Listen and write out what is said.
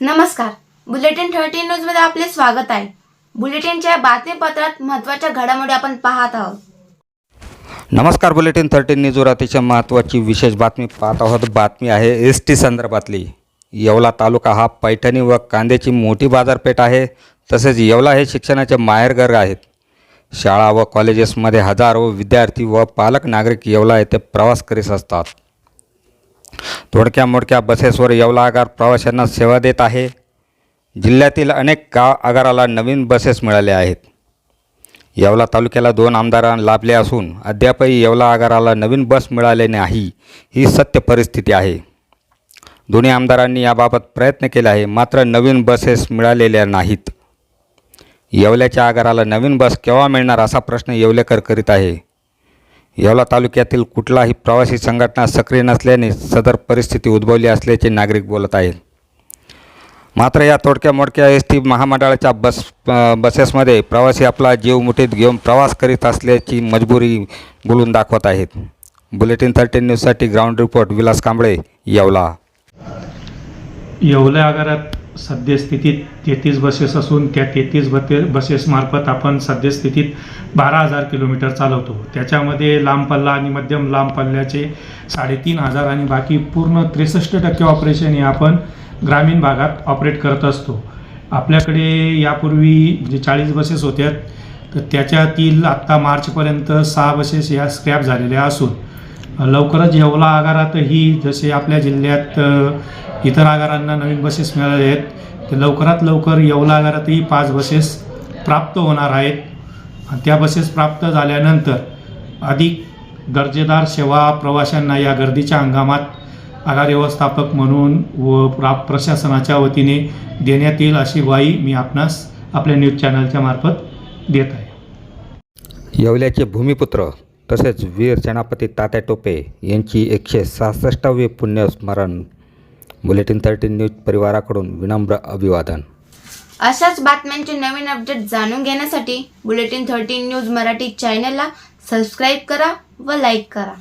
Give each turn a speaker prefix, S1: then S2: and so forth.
S1: नमस्कार. Bulletin thirty न्यूजमध्ये आपले स्वागत आहे. बुलेटिनच्या बातमीपत्रात महत्त्वाच्या घडामोडी आपण पाहत आहोत.
S2: नमस्कार बुलेटिन थर्टीन न्यूजवर अतिशय महत्त्वाची विशेष बातमी पाहत आहोत. बातमी आहे एस टी संदर्भातली. येवला तालुका हा पैठणी व कांद्याची मोठी बाजारपेठ आहे. तसेच येवला हे शिक्षणाचे माहेरघर आहेत. शाळा व कॉलेजेसमध्ये हजारो विद्यार्थी व पालक नागरिक येवला येथे प्रवास करीत असतात. थोडक्या मोडक्या बसेसवर येवला आगार प्रवाशांना सेवा देत आहे. जिल्ह्यातील अनेक गाव आगाराला नवीन बसेस मिळाल्या आहेत. येवला तालुक्याला दोन आमदारांना लाभले असून अद्यापही येवला आगाराला नवीन बस मिळाले नाही ही सत्य परिस्थिती आहे. दोन्ही आमदारांनी याबाबत प्रयत्न केला आहे मात्र नवीन बसेस मिळालेल्या नाहीत. येवल्याच्या आगाराला नवीन बस केव्हा मिळणार असा प्रश्न येवलेकर करीत आहे. येवला तालुक्यातील कुठलाही प्रवासी संघटना सक्रिय नसल्याने सदर परिस्थिती उद्भवली असल्याचे नागरिक बोलत आहेत. मात्र या तोडक्या मोडक्या एस टी महामंडळाच्या बस बसेसमध्ये प्रवासी आपला जीव मुठीत घेऊन प्रवास करीत असल्याची मजबुरी बोलून दाखवत आहेत. बुलेटिन थर्टीन न्यूजसाठी ग्राउंड रिपोर्ट विलास कांबळे येवला.
S3: येवला आगारात सद्यस्थितीत तेहतीस बसेस असून त्या तेहतीस बते बसेसमार्फत आपण सद्यस्थितीत बारा हजार किलोमीटर चालवतो. त्याच्यामध्ये लांब पल्ला आणि मध्यम लांब पल्ल्याचे साडेतीन हजार आणि बाकी पूर्ण त्रेसष्ट टक्के ऑपरेशन हे आपण ग्रामीण भागात ऑपरेट करत असतो. आपल्याकडे यापूर्वी जे चाळीस बसेस होत्या तर त्याच्यातील आत्ता मार्चपर्यंत सहा बसेस या स्क्रॅप झालेल्या असून लवकरच येवला आगारातही जसे आपल्या जिल्ह्यात इतर आगारांना नवीन बसेस मिळाले आहेत तर लवकरात लवकर येवला आगारातही पाच बसेस प्राप्त होणार आहेत. त्या बसेस प्राप्त झाल्यानंतर अधिक दर्जेदार सेवा प्रवाशांना या गर्दीच्या हंगामात आगार व्यवस्थापक म्हणून व प्रा प्रशासनाच्या वतीने देण्यात येईल अशी ग्वाही मी आपणास आपल्या न्यूज चॅनलच्या मार्फत देत आहे.
S2: येवल्याचे भूमिपुत्र तसेच वीर सेनापती तात्या टोपे यांची एकशे सहासष्टावी पुण्यस्मरण. बुलेटिन थर्टीन न्यूज परिवाराकडून विनम्र अभिवादन.
S1: अशाच बातम्यांचे नवीन अपडेट जाणून घेण्यासाठी बुलेटिन थर्टीन न्यूज मराठी चॅनलला सबस्क्राईब करा व लाईक करा.